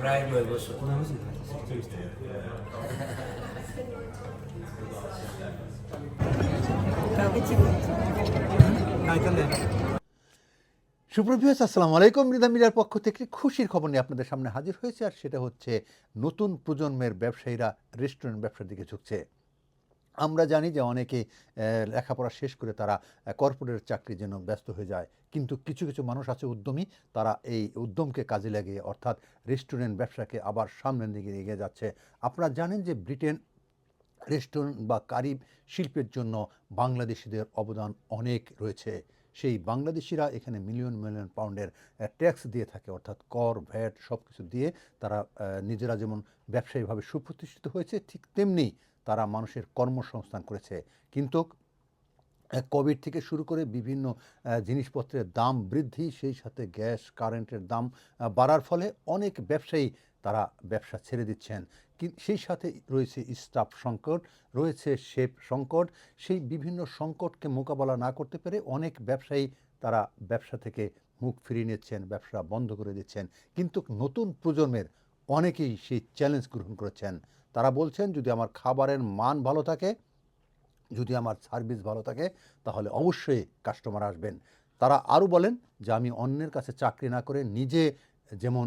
প্রায় নয় বছর। সুপ্রভিয়াস আসসালামু আলাইকুম। মৃধা মিডিয়ার পক্ষ থেকে খুশির খবর নিয়ে আপনাদের সামনে হাজির হয়েছে আর সেটা হচ্ছে নতুন প্রজন্মের ব্যবসায়ীরা রেস্টুরেন্ট ব্যবসার দিকে ঝুঁকছে। আমরা জানি যে অনেকে লেখাপড়া শেষ করে তারা কর্পোরেট চাকরির জন্য ব্যস্ত হয়ে যায়। কিন্তু কিছু কিছু মানুষ আছে উদ্যমী, তারা এই উদ্যমকে কাজে লাগিয়ে, অর্থাৎ রেস্টুরেন্ট ব্যবসাকে আবার সামনের দিকে এগিয়ে যাচ্ছে। আপনারা জানেন যে ব্রিটেন রেস্টুরেন্ট বা কারিব শিল্পের জন্য বাংলাদেশিদের অবদান অনেক রয়েছে। সেই বাংলাদেশিরা এখানে মিলিয়ন মিলিয়ন পাউন্ডের ট্যাক্স দিয়ে থাকে, অর্থাৎ কর, ভ্যাট সব কিছু দিয়ে তারা নিজেরা যেমন ব্যবসায়ীভাবে সুপ্রতিষ্ঠিত হয়েছে, ঠিক তেমনি তারা মানুষের কর্মসংস্থান করেছে। কিন্তু কোভিড থেকে শুরু করে বিভিন্ন জিনিসপত্রের দাম বৃদ্ধি, সেই সাথে গ্যাস, কারেন্টের দাম বাড়ার ফলে অনেক ব্যবসায়ী তারা ব্যবসা ছেড়ে দিচ্ছেন। সেই সাথে রয়েছে স্টাফ সংকট, রয়েছে শেপ সংকট। সেই বিভিন্ন সংকটকে মোকাবেলা না করতে পেরে অনেক ব্যবসায়ী তারা ব্যবসা থেকে মুখ ফিরিয়ে নিচ্ছেন, ব্যবসা বন্ধ করে দিচ্ছেন। কিন্তু নতুন প্রজন্মের অনেকেই সেই চ্যালেঞ্জ গ্রহণ করেছেন। তারা বলছেন, যদি আমার খাবারের মান ভালো থাকে, যদি আমার সার্ভিস ভালো থাকে, তাহলে অবশ্যই কাস্টমার আসবেন। তারা আরও বলেন যে, আমি অন্যের কাছে চাকরি না করে নিজে যেমন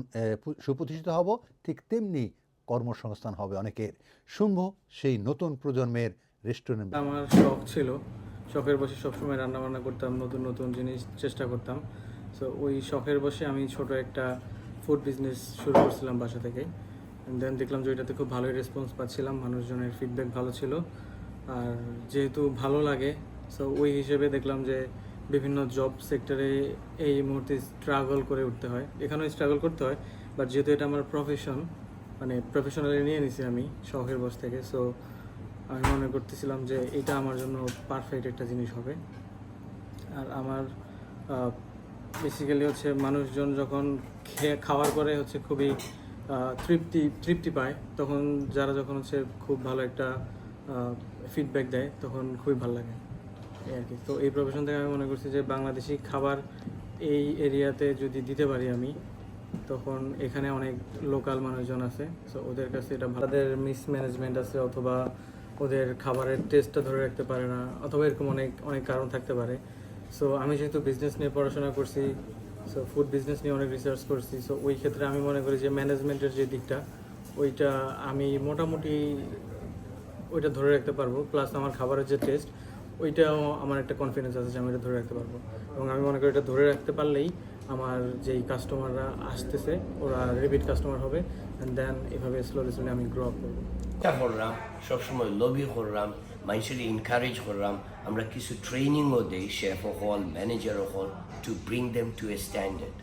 সুপ্রতিষ্ঠিত হব, ঠিক তেমনি কর্মসংস্থান হবে অনেকের। শুনব সেই নতুন প্রজন্মের রেস্টুরেন্ট আমার শখ ছিল। শখের বসে সবসময় রান্নাবান্না করতাম, নতুন নতুন জিনিস চেষ্টা করতাম। সো ওই শখের বসে আমি ছোট একটা ফুড বিজনেস শুরু করছিলাম বাসা থেকে দেন দেখলাম যে ওইটাতে খুব ভালোই রেসপন্স পাচ্ছিলাম, মানুষজনের ফিডব্যাক ভালো ছিল। আর যেহেতু ভালো লাগে সো ওই হিসেবে দেখলাম যে বিভিন্ন জব সেক্টরে এই মুহূর্তে স্ট্রাগল করে উঠতে হয়। এখানেও স্ট্রাগল করতে হয় বাট যেহেতু এটা আমার প্রফেশন মানে প্রফেশনালি নিয়ে নিছি আমি শখের বস থেকে সো আমি মনে করতেছিলাম যে এটা আমার জন্য পারফেক্ট একটা জিনিস হবে। আর আমার বেসিক্যালি হচ্ছে মানুষজন যখন খেয়ে, খাওয়ার পরে হচ্ছে খুবই তৃপ্তি তৃপ্তি পায়, তখন যারা যখন হচ্ছে খুব ভালো একটা ফিডব্যাক দেয়, তখন খুবই ভালো লাগে। এই আর কি। তো এই প্রফেশন থেকে আমি মনে করছি যে বাংলাদেশি খাবার এই এরিয়াতে যদি দিতে পারি আমি, তখন এখানে অনেক লোকাল মানুষজন আছে। সো ওদের কাছে এটা ভালো। তাদের মিসম্যানেজমেন্ট আছে অথবা ওদের খাবারের টেস্টটা ধরে রাখতে পারে না, অথবা এরকম অনেক অনেক কারণ থাকতে পারে। সো আমি যেহেতু বিজনেস নিয়ে পড়াশোনা করছি সো ফুড বিজনেস নিয়ে অনেক রিসার্চ করছি সো ওই ক্ষেত্রে আমি মনে করি যে ম্যানেজমেন্টের যে দিকটা, ওইটা আমি মোটামুটি ওইটা ধরে রাখতে পারব প্লাস আমার খাবারের যে টেস্ট ওইটাও আমার একটা কনফিডেন্স আছে যে আমি এটা ধরে রাখতে পারব। এবং আমি মনে করি এটা ধরে রাখতে পারলেই আমার যেই কাস্টমাররা আসতেছে, ওরা রিপিট কাস্টমার হবে অ্যান্ড দেন এভাবে স্লোলি স্লোলি আমি গ্রো আপ করব। সবসময় লবি করলাম মানুষের এনকারেজ করলাম আমরা কিছু ট্রেনিংও দিই শেফ হল ম্যানেজার হল to bring them to a standard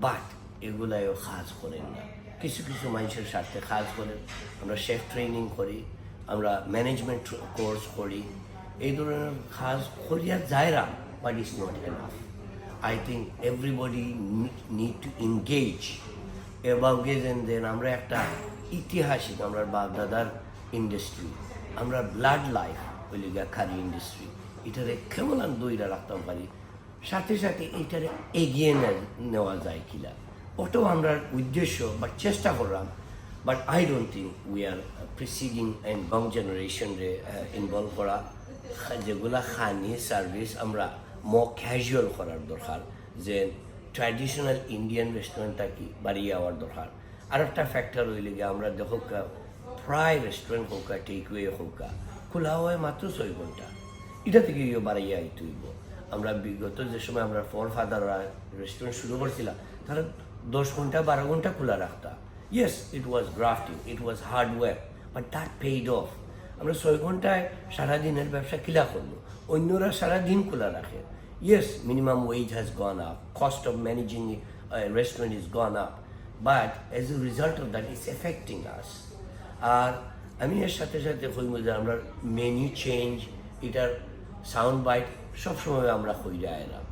but এগুলাও কাজ করেন না কিছু কিছু মানুষের সাথে কাজ করেন আমরা শেফ ট্রেনিং করি আমরা ম্যানেজমেন্ট কোর্স করি এই ধরনের কাজ করিয়া যায়রা but is not enough think everybody ne- need to engage. About this আমরা একটা ইতিহাসিক আমরা বাগদাদার ইন্ডাস্ট্রি আমরা ব্লাড লাইফ ওই লিগা খারি ইন্ডাস্ট্রি এটারে কেমন দইরা রাখতে পারি সাথে সাথে এটারে এগিয়ে নেওয়া যায় কিনা ওটাও আমরা উদ্দেশ্য বা চেষ্টা করলাম but I don't think we are proceeding and bong জেনারেশনরে involve করা। যেগুলা খানি সার্ভিস আমরা ম ক্যাজুয়াল করার দরকার, যে ট্র্যাডিশনাল ইন্ডিয়ান রেস্টুরেন্টটা কি বাড়িয়ে যাওয়ার দরকার। আর একটা ফ্যাক্টর হইলে গিয়ে আমরা দেখো প্রায় রেস্টুরেন্ট হোক টেক ওয়ে হোক খোলা হয় মাত্র ছয় ঘণ্টা এটা থেকে ইয়ে বাড়াইয়া আইতে হইব আমরা বিগত যে সময় আমরা ফর ফাদাররা রেস্টুরেন্ট শুরু করছিলাম তারা দশ ঘণ্টা বারো ঘণ্টা খোলা রাখতা yes it was grafting it was hard work but that paid off আমরা ছয় ঘন্টায় সারাদিনের ব্যবসা কিলা করল অন্যরা সারাদিন খোলা রাখে yes minimum wage has gone up cost of managing restaurant is gone up but as a result of that is affecting us আর আমি এর সাথে সাথে হই যে আমরা মেনু চেঞ্জ এটার সাউন্ড বাইট সবসময় আমরা হই যায় এলাম।